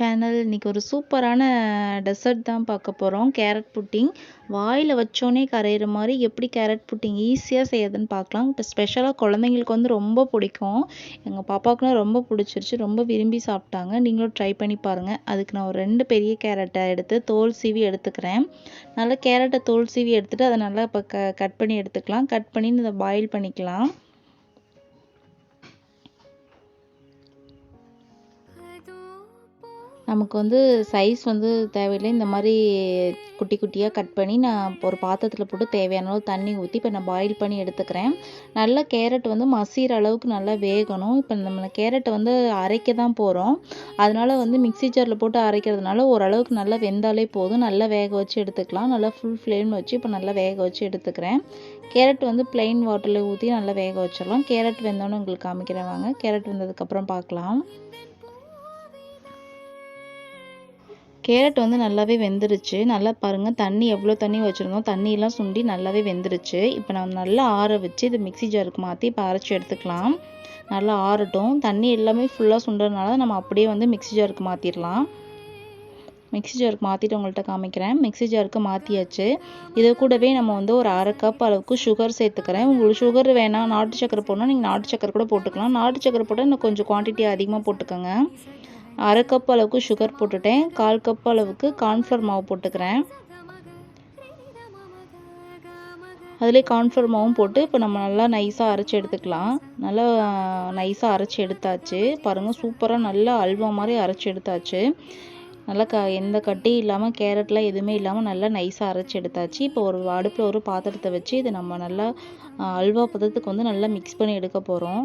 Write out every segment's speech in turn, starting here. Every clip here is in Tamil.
சேனல் இன்றைக்கி ஒரு சூப்பரான டெசர்ட் தான் பார்க்க போகிறோம் கேரட் புட்டிங் வாயில் வச்சோன்னே கரையிற மாதிரி எப்படி கேரட் புட்டிங் ஈஸியாக செய்யறதுன்னு பார்க்கலாம். இப்போ ஸ்பெஷலாக குழந்தைங்களுக்கு வந்து ரொம்ப பிடிக்கும். எங்கள் பாப்பாவுக்குலாம் ரொம்ப பிடிச்சிருச்சு. ரொம்ப விரும்பி சாப்பிட்டாங்க. நீங்களும் ட்ரை பண்ணி பாருங்கள் அதுக்கு நான் ஒரு ரெண்டு பெரிய கேரட்டை எடுத்து தோல் சீவி எடுத்துக்கிறேன். நல்லா கேரட்டை தோல் சீவி எடுத்துகிட்டு அதை நல்லா இப்போ க கட் பண்ணி எடுத்துக்கலாம். கட் பண்ணி இதை பாயில் பண்ணிக்கலாம். நமக்கு வந்து சைஸ் வந்து தேவையில்லை. இந்த மாதிரி குட்டி குட்டியாக கட் பண்ணி நான் ஒரு பாத்திரத்தில் போட்டு தேவையான அளவு தண்ணி ஊற்றி இப்போ நான் பாயில் பண்ணி எடுத்துக்கிறேன். நல்லா கேரட் வந்து மசிகிற அளவுக்கு நல்லா வேகணும். இப்போ நம்ம கேரட்டை வந்து அரைக்க தான் போகிறோம் அதனால் வந்து மிக்ஸி ஜாரில் போட்டு அரைக்கிறதுனால ஓரளவுக்கு நல்லா வெந்தாலே போதும். நல்லா வேக வச்சு எடுத்துக்கலாம். நல்லா ஃபுல் ஃப்ளேம் வச்சு இப்போ நல்லா வேக வச்சு எடுத்துக்கிறேன். கேரட் வந்து பிளெயின் வாட்டரில் ஊற்றி நல்லா வேக வச்சிடலாம். கேரட் வெந்தோன்னு உங்களுக்கு காமிக்கிறேன் வாங்க. கேரட் வெந்ததுக்கப்புறம் பார்க்கலாம். கேரட் வந்து நல்லாவே வெந்துருச்சு. நல்லா பாருங்கள் தண்ணி எவ்வளோ தண்ணி வச்சுருந்தோம் தண்ணியெல்லாம் சுண்டி நல்லாவே வெந்துருச்சு. இப்போ நம்ம நல்லா ஆற வச்சு இதை மிக்ஸி ஜாருக்கு மாற்றி இப்போ அரைச்சி எடுத்துக்கலாம். நல்லா ஆறட்டும். தண்ணி எல்லாமே ஃபுல்லாக சுண்டுறதுனால நம்ம அப்படியே வந்து மிக்ஸி ஜாருக்கு மாற்றிடலாம் மிக்ஸி ஜாருக்கு மாற்றிட்டு உங்கள்கிட்ட காமிக்கிறேன். மிக்ஸி ஜாருக்கு மாற்றியாச்சு இது கூடவே நம்ம வந்து ஒரு அரை கப் அளவுக்கு சுகர் சேர்த்துக்கிறேன். உங்களுக்கு சுகர் வேணாம் நாட்டு சக்கரை போடணும் நீங்கள் நாட்டு சக்கரை கூட போட்டுக்கலாம். நாட்டு சக்கரை போட்டால் இன்னும் கொஞ்சம் குவான்டிட்டி அதிகமாக போட்டுக்கோங்க. அரை கப் அளவுக்கு சுகர் போட்டுட்டேன். கால் கப் அளவுக்கு கார்ன்ஃப்ளவர் மாவு போட்டுக்கிறேன். அதிலே கார்ன்ஃப்ளவர் மாவும் போட்டு இப்போ நம்ம நல்லா நைஸாக அரைச்சி எடுத்துக்கலாம். நல்லா நைஸாக அரைச்சி எடுத்தாச்சு. பாருங்கள் சூப்பராக நல்லா அல்வா மாதிரி அரைச்சி எடுத்தாச்சு. நல்லா க எந்த கட்டியும் இல்லாமல் கேரட்லாம் எதுவுமே இல்லாமல் நல்லா நைஸாக அரைச்சி எடுத்தாச்சு. இப்போ ஒரு அடுப்பில் ஒரு பாத்திரத்தை வச்சு இதை நம்ம நல்லா அல்வா பதத்துக்கு வந்து நல்லா மிக்ஸ் பண்ணி எடுக்க போகிறோம்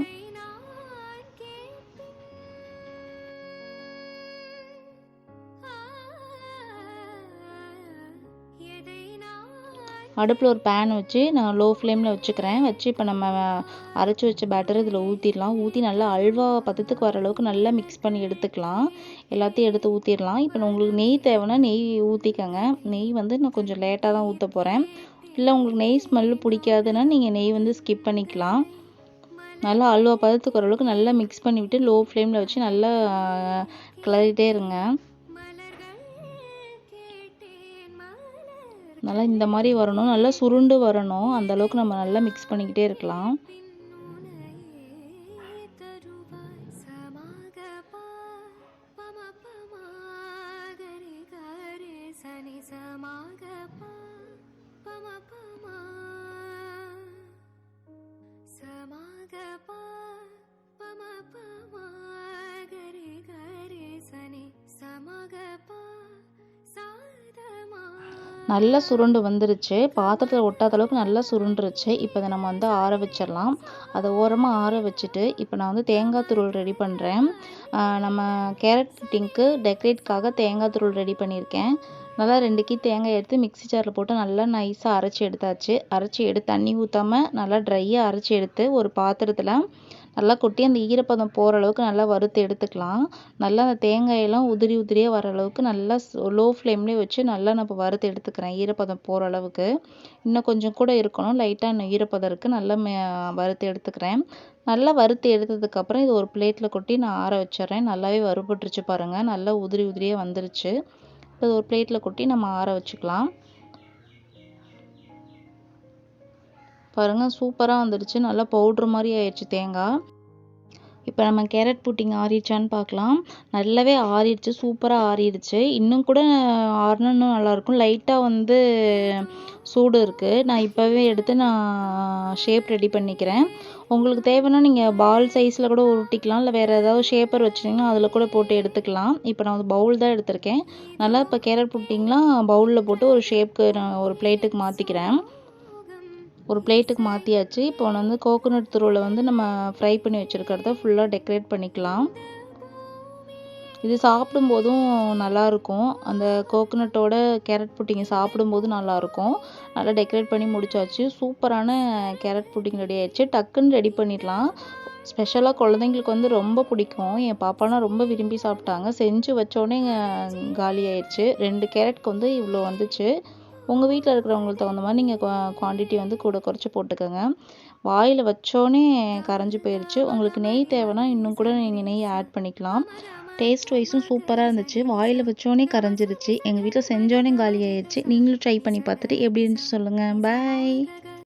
அடுப்பில் ஒரு பேன் வச்சு நான் லோ ஃப்ளேமில் வச்சுக்கிறேன். வச்சு இப்போ நம்ம அரைச்சி வச்ச பேட்டர் இதில் ஊற்றிடலாம் ஊற்றி நல்லா அல்வா பதத்துக்கு வர அளவுக்கு நல்லா மிக்ஸ் பண்ணி எடுத்துக்கலாம். எல்லாத்தையும் எடுத்து ஊற்றிடலாம் இப்போ உங்களுக்கு நெய் தேவைன்னா நெய் ஊற்றிக்கங்க நெய் வந்து நான் கொஞ்சம் லேட்டாக தான் ஊற்ற போகிறேன் இல்லை உங்களுக்கு நெய் ஸ்மெல்லு பிடிக்காதுன்னா நீங்கள் நெய் வந்து ஸ்கிப் பண்ணிக்கலாம். நல்லா அல்வா பதத்துக்கு வர அளவுக்கு நல்லா மிக்ஸ் பண்ணிவிட்டு லோ ஃப்ளேமில் வச்சு நல்லா கிளறிட்டே இருங்க. நல்லா இந்த மாதிரி வரணும். நல்லா சுருண்டு வரணும். அந்தளவுக்கு நம்ம நல்லா மிக்ஸ் பண்ணிக்கிட்டே இருக்கலாம். நல்லா சுருண்டு வந்துருச்சு. பாத்திரத்தில் ஒட்டாத அளவுக்கு நல்லா சுருண்டுருச்சு. இப்போ இதை நம்ம வந்து ஆற வச்சிடலாம். அதை ஓரமாக ஆற வச்சுட்டு இப்போ நான் வந்து தேங்காய் துருள் ரெடி பண்ணுறேன் நம்ம கேரட் புட்டிங்க்கு டெக்கரேட்காக தேங்காய் துருள் ரெடி பண்ணியிருக்கேன். நல்லா ரெண்டு கீ தேங்காய் எடுத்து மிக்ஸி ஜாரில் போட்டு நல்லா நைஸாக அரைச்சி எடுத்தாச்சு. அரைச்சி எடுத்து தண்ணி ஊற்றாமல் நல்லா ட்ரையாக அரைச்சி எடுத்து ஒரு பாத்திரத்தில் நல்லா கொட்டி அந்த ஈரப்பதம் போகிற அளவுக்கு நல்லா வறுத்து எடுத்துக்கலாம். நல்லா அந்த தேங்காயெல்லாம் உதிரி உதிரியாக வர அளவுக்கு நல்லா லோ ஃப்ளேம்லேயே வச்சு நல்லா நான் இப்போ வறுத்து எடுத்துக்கிறேன் ஈரப்பதம் போகிற அளவுக்கு. இன்னும் கொஞ்சம் கூட இருக்கணும். லைட்டாக இன்னும் ஈரப்பதம் இருக்குது நல்லா வறுத்து எடுத்துக்கிறேன். நல்லா வறுத்து எடுத்ததுக்கப்புறம் இது ஒரு பிளேட்டில் கொட்டி நான் ஆற வச்சிட்றேன். நல்லாவே வறுபட்டுருச்சு பாருங்கள் நல்லா உதிரி உதிரியாக வந்துருச்சு. இது ஒரு பிளேட்டில் கொட்டி நம்ம ஆற வச்சுக்கலாம். பாருங்கள் சூப்பராக வந்துடுச்சு நல்லா பவுட்ரு மாதிரி ஆயிடுச்சு தேங்காய் இப்போ நம்ம கேரட் புட்டிங் ஆறிடுச்சான்னு பார்க்கலாம் நல்லாவே ஆறிடுச்சு சூப்பராக ஆறிடுச்சு. இன்னும் கூட ஆறினா நல்லாயிருக்கும் லைட்டாக வந்து சூடு இருக்குது நான் இப்போவே எடுத்து நான் ஷேப் ரெடி பண்ணிக்கிறேன். உங்களுக்கு தேவைன்னா நீங்கள் பால் சைஸில் கூட உருட்டிக்கலாம். இல்லை வேறு ஏதாவது ஷேப்பர் வச்சுட்டிங்கன்னா அதில் கூட போட்டு எடுத்துக்கலாம். இப்போ நான் வந்து பவுல் தான் எடுத்திருக்கேன். நல்லா இப்போ கேரட் புட்டிங்லாம் பவுலில் போட்டு ஒரு ஷேப்க்கு நான் ஒரு பிளேட்டுக்கு மாற்றிக்கிறேன் ஒரு பிளேட்டுக்கு மாற்றியாச்சு இப்போ வந்து கோகோனட் துருவில் வந்து நம்ம ஃப்ரை பண்ணி வச்சுருக்கிறத ஃபுல்லாக டெக்கரேட் பண்ணிக்கலாம். இது சாப்பிடும்போதும் நல்லாயிருக்கும். அந்த கோகோனட்டோட கேரட் புட்டிங்க சாப்பிடும்போது நல்லாயிருக்கும். நல்லா டெக்கரேட் பண்ணி முடிச்சாச்சு. சூப்பரான கேரட் புட்டிங் ரெடி ஆயிடுச்சு. டக்குன்னு ரெடி பண்ணிடலாம். ஸ்பெஷலாக குழந்தைங்களுக்கு வந்து ரொம்ப பிடிக்கும். என் பாப்பாலாம் ரொம்ப விரும்பி சாப்பிட்டாங்க. செஞ்சு வச்சோடனே காலி ஆயிடுச்சு. ரெண்டு கேரட்க்கு வந்து இவ்வளோ வந்துச்சு. உங்கள் வீட்டில் இருக்கிறவங்களுக்கு தகுந்த மாதிரி நீங்கள் குவான்டிட்டி வந்து கூட குறைச்சி போட்டுக்கோங்க. வாயில் வச்சோடனே கரைஞ்சி போயிடுச்சு உங்களுக்கு நெய் தேவைன்னா இன்னும் கூட நீங்கள் நெய் ஆட் பண்ணிக்கலாம். டேஸ்ட் வைஸும் சூப்பராக இருந்துச்சு. வாயில் வச்சோடனே கரைஞ்சிருச்சு. எங்கள் வீட்டில் செஞ்சோடனே காலி ஆயிடுச்சு நீங்களும் ட்ரை பண்ணி பார்த்துட்டு எப்படி இருந்துச்சு சொல்லுங்கள் பாய்